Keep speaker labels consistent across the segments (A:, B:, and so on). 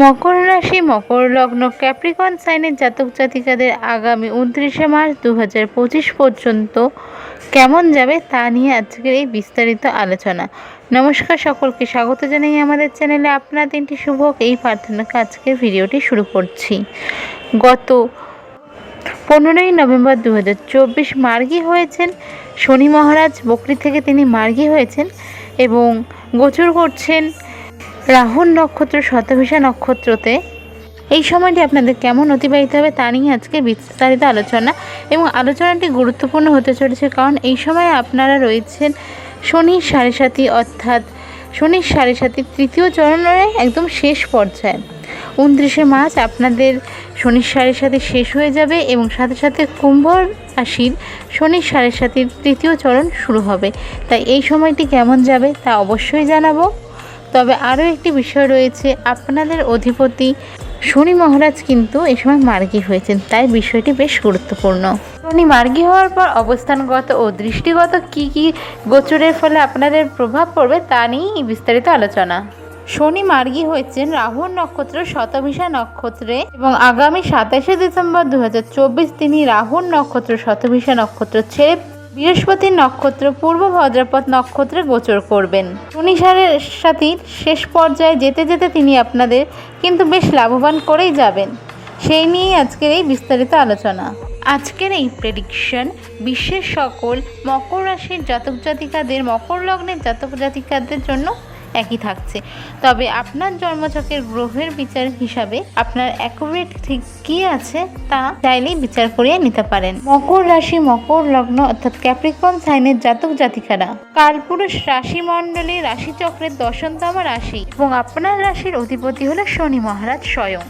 A: মকর রাশি, মকর লগ্ন ক্যাপ্রিকন সাইনের জাতক জাতিকাদের আগামী উনত্রিশে মার্চ দু হাজার পঁচিশ পর্যন্ত কেমন যাবে তা নিয়ে আজকের এই বিস্তারিত আলোচনা। নমস্কার সকলকে, স্বাগত জানাই আমাদের চ্যানেলে। আপনার দিনটি শুভ এই প্রার্থনাকে আজকের ভিডিওটি শুরু করছি। গত পনেরোই নভেম্বর দু হাজার চব্বিশ মার্গী হয়েছেন শনি মহারাজ, বকরি থেকে তিনি মার্গী হয়েছেন এবং গোচর করছেন রাহুল নক্ষত্র শতভিষা নক্ষত্রতে, এই সময়টি আপনাদের কেমন অতিবাহিত হবে তা নিয়ে আজকে বিস্তারিত আলোচনা এবং আলোচনাটি গুরুত্বপূর্ণ হতে চলেছে কারণ এই সময় আপনারা রয়েছেন শনির সাড়ে সাথী অর্থাৎ শনির সাড়ে সাথী তৃতীয় চরণের একদম শেষ পর্যায়ে। উনত্রিশে মার্চ আপনাদের শনির সাড়ে সাথে শেষ হয়ে যাবে এবং সাথে সাথে কুম্ভ রাশির শনির সাড়ে সাথীর তৃতীয় চরণ শুরু হবে। তাই এই সময়টি কেমন যাবে তা অবশ্যই জানাব। তবে আরও একটি বিষয় রয়েছে, আপনাদের অধিপতি শনি মহারাজ কিন্তু এই সময় মার্গী হয়েছেন, তাই বিষয়টি বেশ গুরুত্বপূর্ণ। শনি মার্গী হওয়ার পর অবস্থানগত ও দৃষ্টিগত কি কি গোচরের ফলে আপনাদের প্রভাব পড়বে তা নিয়েই বিস্তারিত আলোচনা। শনি মার্গী হয়েছেন রাহুর নক্ষত্র শতভিষা নক্ষত্রে এবং আগামী সাতাশে ডিসেম্বর দু তিনি রাহুর নক্ষত্র শতভিষা নক্ষত্র ছেড়ে বৃহস্পতির নক্ষত্র পূর্ব ভদ্রপদ নক্ষত্রে গোচর করবেন। শনি সারের সাথীর শেষ পর্যায়ে যেতে যেতে তিনি আপনাদের কিন্তু বেশ লাভবান করেই যাবেন। সেই নিয়েই আজকের এই বিস্তারিত আলোচনা। আজকের এই প্রেডিকশন বিশ্বের সকল মকর রাশির জাতক জাতিকাদের, মকর লগ্নের জাতক জাতিকাদের জন্য একই থাকছে। তবে আপনার জন্মছকের গ্রহের বিচার হিসাবে আপনার অ্যাকুরেট ঠিক কী আছে তা চাইলেই বিচার করিয়ে নিতে পারেন। মকর রাশি মকর লগ্ন অর্থাৎ ক্যাপ্রিকন সাইনের জাতক জাতিকারা। কালপুরুষ রাশি মণ্ডলী রাশিচক্রের দশমতম রাশি এবং আপনার রাশির অধিপতি হলো শনি মহারাজ স্বয়ং।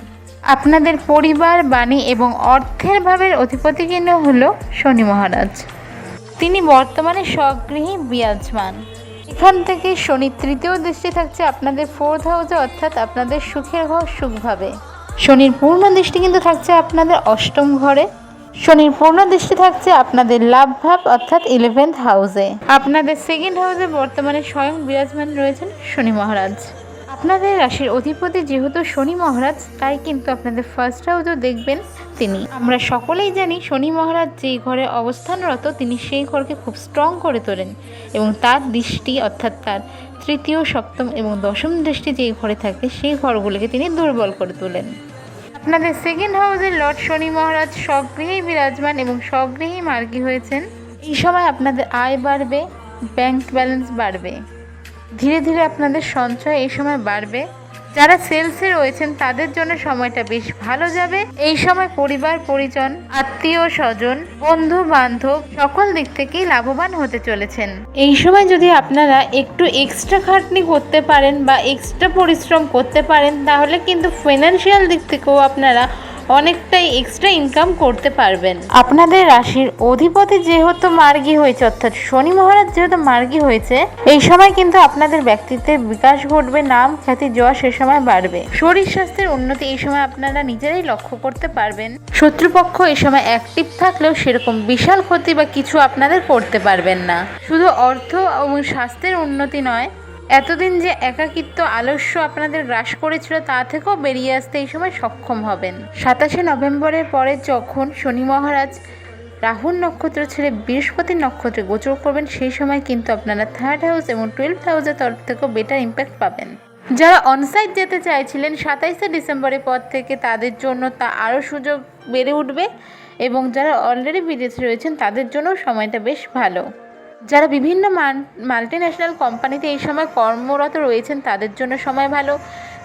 A: আপনাদের পরিবার, বাণী এবং অর্থের ভাবের অধিপতি কিন্তু হলো শনি মহারাজ। তিনি বর্তমানে স্বগৃহী বিরাজমান। এখান থেকে শনি তৃতীয় দৃষ্টি থাকছে আপনাদের ফোর্থ হাউসে অর্থাৎ আপনাদের সুখের ঘর সুখভাবে শনির পূর্ণ দৃষ্টি কিন্তু থাকছে আপনাদের অষ্টম ঘরে। শনির পূর্ণ দৃষ্টি থাকছে আপনাদের লাভ ভাব, অর্থাৎ ইলেভেন্থ হাউসে আপনাদের সেকেন্ড হাউসে বর্তমানে স্বয়ং বিরাজমান রয়েছেন শনি মহারাজ। আপনাদের রাশির অধিপতি যেহেতু শনি মহারাজ, তাই কিন্তু আপনাদের ফার্স্ট হাউসও দেখবেন তিনি। আমরা সকলেই জানি শনি মহারাজ যেই ঘরে অবস্থানরত, তিনি সেই ঘরকে খুব স্ট্রং করে তোলেন এবং তার দৃষ্টি অর্থাৎ তার তৃতীয়, সপ্তম এবং দশম দৃষ্টি যেই ঘরে থাকে, সেই ঘরগুলোকে তিনি দুর্বল করে তোলেন। আপনাদের সেকেন্ড হাউসের লর্ড শনি মহারাজ স্বগৃহেই বিরাজমান এবং স্বগৃহেই মার্গী হয়েছেন। এই সময় আপনাদের আয় বাড়বে ব্যাংক ব্যালেন্স বাড়বে। ধীরে ধীরে আপনাদের সঞ্চয় এই সময় বাড়বে। যারা সেলসে রয়েছেন, তাদের জন্য সময়টা বেশ ভালো যাবে। এই সময় পরিবার, পরিজন, আত্মীয়, স্বজন, বন্ধু, বান্ধব সকল দিক থেকেই লাভবান হতে চলেছেন। এই সময় যদি আপনারা একটু এক্সট্রা খাটনি করতে পারেন বা এক্সট্রা পরিশ্রম করতে পারেন, তাহলে কিন্তু ফিনান্সিয়াল দিক থেকেও আপনারা অনেকটাই এক্সট্রা ইনকাম করতে পারবেন। আপনাদের রাশির অধিপতি যেহেতু মার্গী হয়েছে, অর্থাৎ শনি মহারাজ যেহেতু মার্গী হয়েছে, এই সময় কিন্তু আপনাদের ব্যক্তিত্বের বিকাশ ঘটবে, নাম খ্যাতি যশ সে সময় বাড়বে। শরীর স্বাস্থ্যের উন্নতি এই সময় আপনারা নিজেরাই লক্ষ্য করতে পারবেন। শত্রুপক্ষ এই সময় অ্যাক্টিভ থাকলেও সেরকম বিশাল ক্ষতি বা কিছু আপনাদের করতে পারবেন না। শুধু অর্থ এবং স্বাস্থ্যের উন্নতি নয় এতদিন যে একাকিত্ব, আলস্য আপনাদের গ্রাস করেছিল তা থেকেও বেরিয়ে আসতে এই সময় সক্ষম হবেন। সাতাশে নভেম্বরের পরে যখন শনি মহারাজ রাহুল নক্ষত্র ছেড়ে বৃহস্পতির নক্ষত্রে গোচর করবেন, সেই সময় কিন্তু আপনারা থার্ড হাউস এবং টুয়েলভ হাউসের তরফ থেকেও বেটার ইম্প্যাক্ট পাবেন। যারা অনসাইট যেতে চাইছিলেন, সাতাইশে ডিসেম্বরের পর থেকে তাদের জন্য তা আরও সুযোগ বেড়ে উঠবে এবং যারা অলরেডি বিদেশে রয়েছেন, তাদের জন্য সময়টা বেশ ভালো। যারা বিভিন্ন মাল্টি ন্যাশনাল কোম্পানিতে এই সময় কর্মরত রয়েছেন, তাদের জন্য সময় ভালো।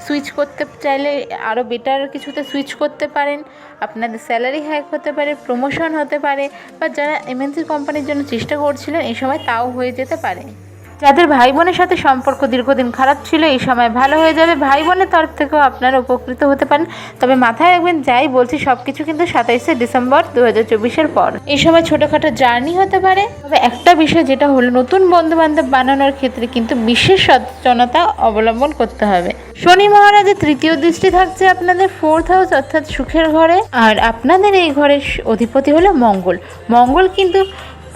A: সুইচ করতে চাইলে আরও বেটার কিছুতে সুইচ করতে পারেন। আপনাদের স্যালারি হ্যাক হতে পারে প্রমোশন হতে পারে, বা যারা এমএনসি কোম্পানির জন্য চেষ্টা করছিলেন, এই সময় তাও হয়ে যেতে পারে। যাদের ভাই বোনের সাথে সম্পর্ক দীর্ঘদিন খারাপ ছিল, এই সময় ভালো হয়ে যাবে। ভাই বোনের তরফ থেকেও আপনারা উপকৃত হতে পারেন। তবে মাথায় রাখবেন, যাই বলছি সব কিছু কিন্তু সাতাইশে ডিসেম্বর দু হাজার পর। এই সময় ছোটোখাটো জার্নি হতে পারে। তবে একটা বিষয় যেটা হলো, নতুন বন্ধু বান্ধব বানানোর ক্ষেত্রে কিন্তু বিশেষ সচেতনতা অবলম্বন করতে হবে। শনি মহারাজের তৃতীয় দৃষ্টি থাকছে আপনাদের ফোর্থ হাউস অর্থাৎ সুখের ঘরে। আর আপনাদের এই ঘরের অধিপতি হলো মঙ্গল। মঙ্গল কিন্তু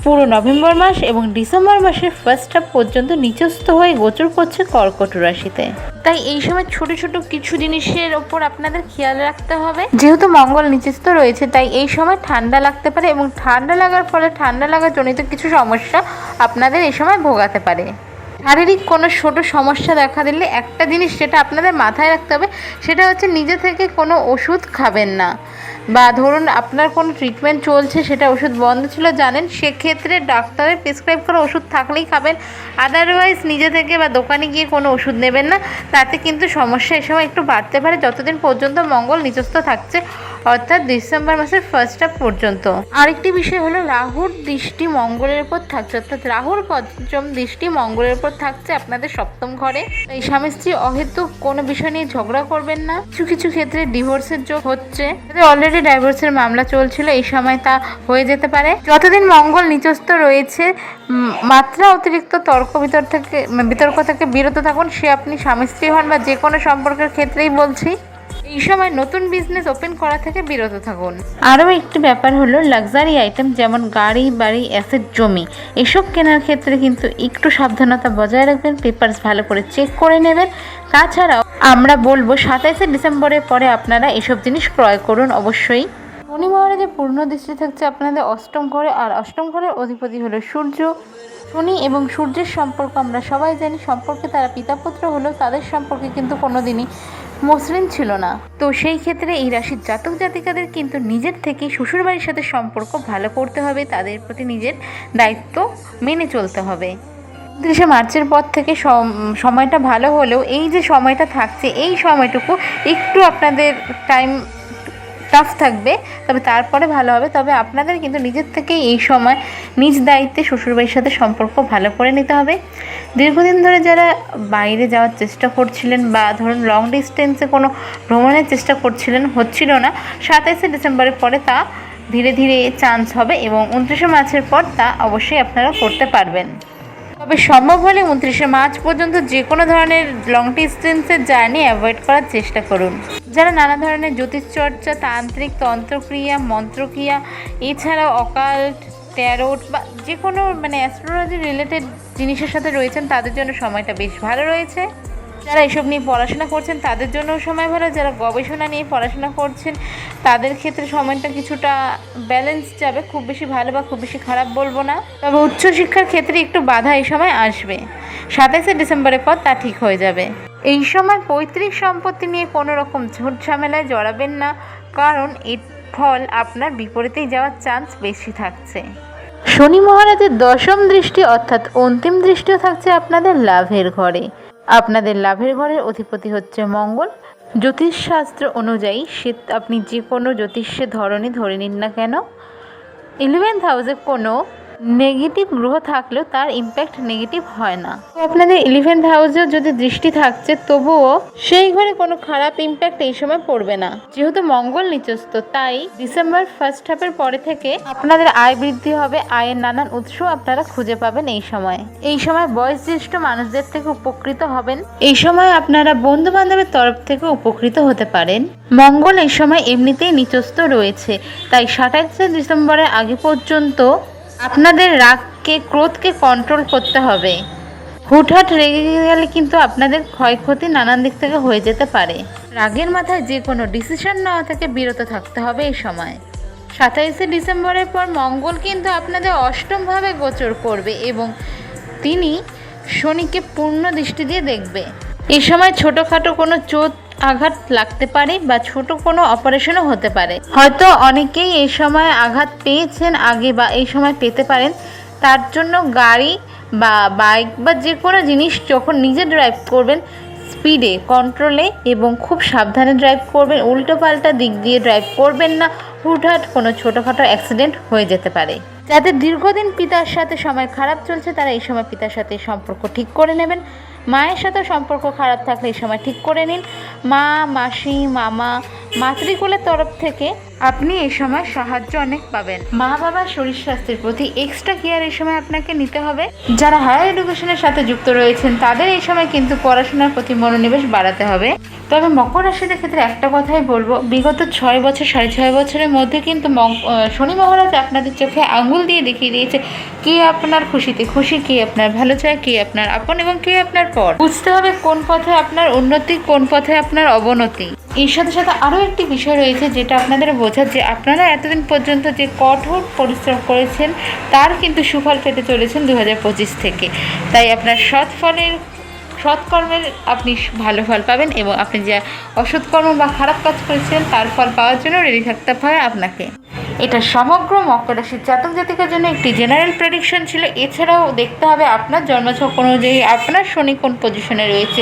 A: পুরো নভেম্বর মাস এবং ডিসেম্বর মাসের ফার্স্ট হাফ পর্যন্ত নিচস্থ হয়ে গোচর করছে কর্কট রাশিতে। তাই এই সময় ছোট ছোট কিছু জিনিসের ওপর আপনাদের খেয়াল রাখতে হবে। যেহেতু মঙ্গল নিচস্থ রয়েছে তাই এই সময় ঠান্ডা লাগতে পারে এবং ঠান্ডা লাগার ফলে ঠান্ডা লাগার জনিত কিছু সমস্যা আপনাদের এই সময় ভোগাতে পারে। শারীরিক কোনো ছোট সমস্যা দেখা দিলে একটা জিনিস যেটা আপনাদের মাথায় রাখতে হবে, সেটা হচ্ছে নিজে থেকে কোনো ওষুধ খাবেন না। বা ধরুন আপনার কোনো ট্রিটমেন্ট চলছে, সেটা ওষুধ বন্ধ ছিল, জানেন, সেক্ষেত্রে ডাক্তারের প্রেসক্রাইব করা ওষুধ থাকলেই খাবেন। আদারওয়াইজ নিজে থেকে বা দোকানে গিয়ে কোনো ওষুধ নেবেন না। তাতে কিন্তু সমস্যা এ সময় একটু বাড়তে পারে। যতদিন পর্যন্ত মঙ্গল নিচস্থ থাকছে অর্থাৎ ডিসেম্বর মাসের ফার্স্ট হাফ পর্যন্ত। আরেকটি বিষয় হলো, রাহুর দৃষ্টি মঙ্গলের উপর থাকছে। অর্থাৎ রাহুর পঞ্চম দৃষ্টি মঙ্গলের উপর থাকছে আপনাদের সপ্তম ঘরে। এই স্বামী স্ত্রী অহেতুক কোনো বিষয় নিয়ে ঝগড়া করবেন না। কিছু কিছু ক্ষেত্রে ডিভোর্সের যোগ হচ্ছে। অলরেডি ডাইভোর্সের মামলা চলছিল, এই সময় তা হয়ে যেতে পারে। যতদিন মঙ্গল নিচস্থ রয়েছে মাত্রা অতিরিক্ত তর্ক বিতর্ক থেকে বিতর্ক থেকে বিরত থাকুন। সে আপনি স্বামী স্ত্রী হন বা যে কোনো সম্পর্কের ক্ষেত্রেই বলছি। এই সময় নতুন বিজনেস ওপেন করা থেকে বিরত থাকুন। আরও একটি ব্যাপার হলো লাক্সারি আইটেম যেমন গাড়ি বাড়ি অ্যাসেট জমি এসব কেনার ক্ষেত্রে কিন্তু একটু সাবধানতা বজায় রাখবেন পেপারস ভালো করে চেক করে নেবেন। তাছাড়াও আমরা বলব সাতাইশে ডিসেম্বরের পরে আপনারা এসব জিনিস ক্রয় করুন অবশ্যই। শনি মহারাজের পূর্ণ দৃষ্টি থাকছে আপনাদের অষ্টম ঘরে আর অষ্টম ঘরের অধিপতি হলো সূর্য। শনি এবং সূর্যের সম্পর্ক আমরা সবাই জানি সম্পর্কে তারা পিতাপুত্র হলেও তাদের সম্পর্কে কিন্তু কোনোদিনই মসৃণ ছিল না। তো সেই ক্ষেত্রে এই রাশির জাতক জাতিকাদের কিন্তু নিজের থেকে শ্বশুরবাড়ির সাথে সম্পর্ক ভালো করতে হবে, তাদের প্রতি নিজের দায়িত্ব মেনে চলতে হবে। উনত্রিশে মার্চের পর থেকে সম- সময়টা ভালো হলেও এই যে সময়টা থাকছে, এই সময়টুকু একটু আপনাদের টাইম টাফ থাকবে, তবে তারপরে ভালো হবে। তবে আপনাদের কিন্তু নিজের থেকেই এই সময় নিজ দায়িত্বে শ্বশুরবাড়ির সাথে সম্পর্ক ভালো করে নিতে হবে। দীর্ঘদিন ধরে যারা বাইরে যাওয়ার চেষ্টা করছিলেন বা ধরুন লং ডিস্টেন্সে কোনো ভ্রমণের চেষ্টা করছিলেন, হচ্ছিল না। সাতাইশে ডিসেম্বরের পরে তা ধীরে ধীরে চান্স হবে এবং উনত্রিশে মার্চের পর তা অবশ্যই আপনারা করতে পারবেন। তবে সম্ভব হলে উনত্রিশে মার্চ পর্যন্ত যে কোনো ধরনের লং ডিস্টেন্সের জার্নি অ্যাভয়েড করার চেষ্টা করুন। যারা নানা ধরনের জ্যোতিষচর্চা, তান্ত্রিক, তন্ত্রক্রিয়া, মন্ত্রক্রিয়া, এছাড়াও অকাল্ট ট্যারোট বা যে কোনো মানে অ্যাস্ট্রোলজি রিলেটেড জিনিসের সাথে রয়েছেন, তাদের জন্য সময়টা বেশ ভালো রয়েছে। যারা এসব নিয়ে পড়াশোনা করছেন, তাদের জন্য সময় ভালো। যারা গবেষণা নিয়ে পড়াশোনা করছেন, তাদের ক্ষেত্রে সময়টা কিছুটা ব্যালেন্স যাবে। খুব বেশি ভালো বা খুব বেশি খারাপ বলব না। তবে উচ্চশিক্ষার ক্ষেত্রে একটু বাধা এই সময় আসবে। সাতাইশে ডিসেম্বরের পর তা ঠিক হয়ে যাবে। এই সময় পৈতৃক সম্পত্তি নিয়ে কোনো রকম ঝুট ঝামেলায় জড়াবেন না, কারণ এর ফল আপনার বিপরীতেই যাওয়ার চান্স বেশি থাকছে। শনি মহারাজের দশম দৃষ্টি অর্থাৎ অন্তিম দৃষ্টিও থাকছে আপনাদের লাভের ঘরে। আপনাদের লাভের ঘরের অধিপতি হচ্ছে মঙ্গল। জ্যোতিষশাস্ত্র অনুযায়ী সে আপনি যে কোনো জ্যোতিষের ধরনই ধরে নিন না কেন। ইলেভেন্থ হাউসে কোনো নেগেটিভ গ্রহ থাকলেও তার ইম্প্যাক্ট নেগেটিভ হয় না। আপনাদের ইলেভেন্থ হাউসেও যদি দৃষ্টি থাকছে, তবুও সেই ঘরে কোনো খারাপ ইম্প্যাক্ট এই সময় পড়বে না। যেহেতু মঙ্গল নিচস্ত তাই ডিসেম্বর ফার্স্ট হাফের পরে থেকে আপনাদের আয় বৃদ্ধি হবে, আয়ের নানান উৎস আপনারা খুঁজে পাবেন এই সময়। এই সময় বয়োজ্যেষ্ঠ মানুষদের থেকে উপকৃত হবেন, এই সময় আপনারা বন্ধু বান্ধবের তরফ থেকে উপকৃত হতে পারেন। মঙ্গল এই সময় এমনিতেই নিচস্ত রয়েছে, তাই সাতাশে ডিসেম্বরের আগে পর্যন্ত আপনাদের রাগকে, ক্রোধকে কন্ট্রোল করতে হবে। হুটহাট রেগে গেলে কিন্তু আপনাদের ক্ষয়ক্ষতি নানান দিক থেকে হয়ে যেতে পারে। রাগের মাথায় যে কোনো ডিসিশন নেওয়া থেকে বিরত থাকতে হবে এই সময়। সাতাইশে ডিসেম্বরের পর মঙ্গল কিন্তু আপনাদের অষ্টমভাবে গোচর করবে এবং তিনি শনিকে পূর্ণ দৃষ্টি দিয়ে দেখবে। এই সময় ছোটোখাটো কোনো চোট আঘাত লাগতে পারে বা ছোট কোনো অপারেশনও হতে পারে। হয়তো অনেকেই এই সময় আঘাত পেয়েছেন আগে বা এই সময় পেতে পারেন। তার জন্য গাড়ি বা বাইক বা যে কোনো জিনিস যখন নিজে ড্রাইভ করবেন স্পিডে কন্ট্রোলে এবং খুব সাবধানে ড্রাইভ করবেন উল্টো পাল্টা দিক দিয়ে ড্রাইভ করবেন না, হুটহাট কোনো ছোটোখাটো অ্যাক্সিডেন্ট হয়ে যেতে পারে। যাদের দীর্ঘদিন পিতার সাথে সময় খারাপ চলছে, তারা এই সময় পিতার সাথে সম্পর্ক ঠিক করে নেবেন। মায়ের সাথে সম্পর্ক খারাপ থাকলে এই সময় ঠিক করে নিন। মা, মাসি, মামা, মাতৃকুলের তরফ থেকে আপনি এই সময় সাহায্য অনেক পাবেন। মা বাবার শরীর স্বাস্থ্যের প্রতি এক্সট্রা কেয়ার এই সময় আপনাকে নিতে হবে। যারা হায়ার এডুকেশনের সাথে যুক্ত রয়েছেন, তাদের এই সময় কিন্তু পড়াশোনার প্রতি মনোনিবেশ বাড়াতে হবে। তবে মকর রাশিদের ক্ষেত্রে একটা কথাই বলব, বিগত ছয় বছর, সাড়ে ছয় বছরের মধ্যে কিন্তু শনি মহারাজ আপনাদের চোখে আঙুল দিয়ে দেখিয়ে দিয়েছে, কে আপনার খুশিতে খুশি, কে আপনার ভালো চায়, কে আপনার আপন এবং কে আপনার পর। বুঝতে হবে কোন পথে আপনার উন্নতি, কোন পথে আপনার অবনতি। এর সাথে সাথে আরও একটি বিষয় রয়েছে যেটা আপনাদের বোঝার যে আপনারা এতদিন পর্যন্ত যে কঠোর পরিশ্রম করেছেন, তার কিন্তু সুফল পেতে চলেছেন দু হাজার পঁচিশ থেকে। তাই আপনার সৎ ফলের সৎকর্মের আপনি ভালো ফল পাবেন এবং আপনি যে অসৎকর্ম বা খারাপ কাজ করেছিলেন, তার ফল পাওয়ার জন্য রেডি থাকতে হবে আপনাকে। এটা সমগ্র মকর রাশির জাতক জাতিকার জন্য একটি জেনারেল প্রেডিকশন ছিল। এছাড়াও দেখতে হবে আপনার জন্মছক অনুযায়ী আপনার শনি কোন পজিশনে রয়েছে।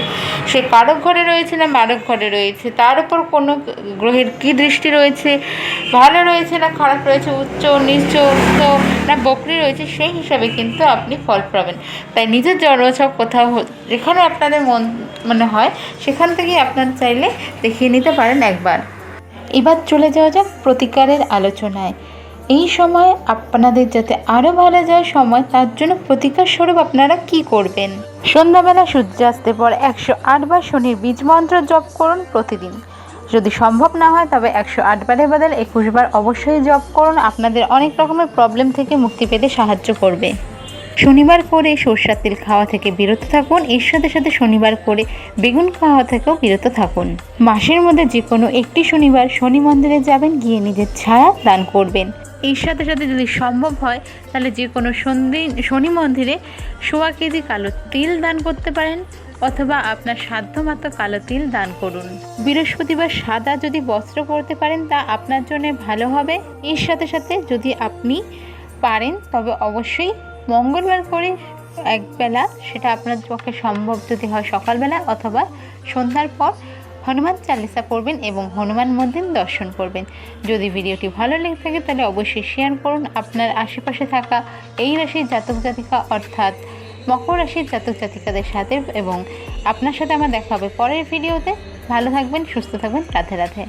A: সে কারক ঘরে রয়েছে না মারক ঘরে রয়েছে? তার উপর কোনো গ্রহের কী দৃষ্টি রয়েছে? ভালো রয়েছে না খারাপ রয়েছে? উচ্চ, নিচ্চ, উচ্চ না বকরি রয়েছে? সেই হিসাবে কিন্তু আপনি ফল পাবেন। তাই নিজের জন্মছক কোথাও যেখানে আপনাদের মন, মনে হয়, সেখান থেকেই আপনার চাইলে দেখিয়ে নিতে পারেন একবার। এবার চলে যাওয়া যাক প্রতিকারের আলোচনায়। এই সময় আপনাদের যাতে আরও ভালো যায় সময়, তার জন্য প্রতিকার স্বরূপ আপনারা কি করবেন? সন্ধ্যাবেলা সূর্যাস্তের পর একশো আটবার শনির বীজ মন্ত্র জপ করুন প্রতিদিন। যদি সম্ভব না হয়, তবে একশো আটবারের বদল একুশ বার অবশ্যই জপ করুন। আপনাদের অনেক রকমের প্রবলেম থেকে মুক্তি পেতে সাহায্য করবে। শনিবার করে সর্ষার তেল খাওয়া থেকে বিরত থাকুন। এর সাথে সাথে শনিবার করে বেগুন খাওয়া থেকেও বিরত থাকুন। মাসের মধ্যে যে কোনো একটি শনিবার শনি মন্দিরে যাবেন, গিয়ে নিজের ছায়া দান করবেন। এর সাথে সাথে যদি সম্ভব হয়, তাহলে যে কোনো সন্ধি, শনি মন্দিরে সোয়া কেজি কালো তিল দান করতে পারেন, অথবা আপনার সাধ্যমতো কালো তিল দান করুন। বৃহস্পতিবার সাদা যদি বস্ত্র পরতে পারেন, তা আপনার জন্য ভালো হবে। এর সাথে সাথে যদি আপনি পারেন, তবে অবশ্যই মঙ্গলবার করে একবেলা সেটা আপনার পক্ষে সম্ভব যদি হয় সকালবেলা অথবা সন্ধ্যার পর হনুমান চালিসা পড়বেন এবং হনুমান মন্দির দর্শন করবেন। যদি ভিডিওটি ভালো লেগে থাকে তাহলে অবশ্যই শেয়ার করুন। আপনার আশেপাশে থাকা এই রাশির জাতক জাতিকা অর্থাৎ মকর রাশির জাতক জাতিকাদের সাথে এবং আপনার সাথে আমার দেখা হবে পরের ভিডিওতে। ভালো থাকবেন, সুস্থ থাকবেন। রাধে রাধে।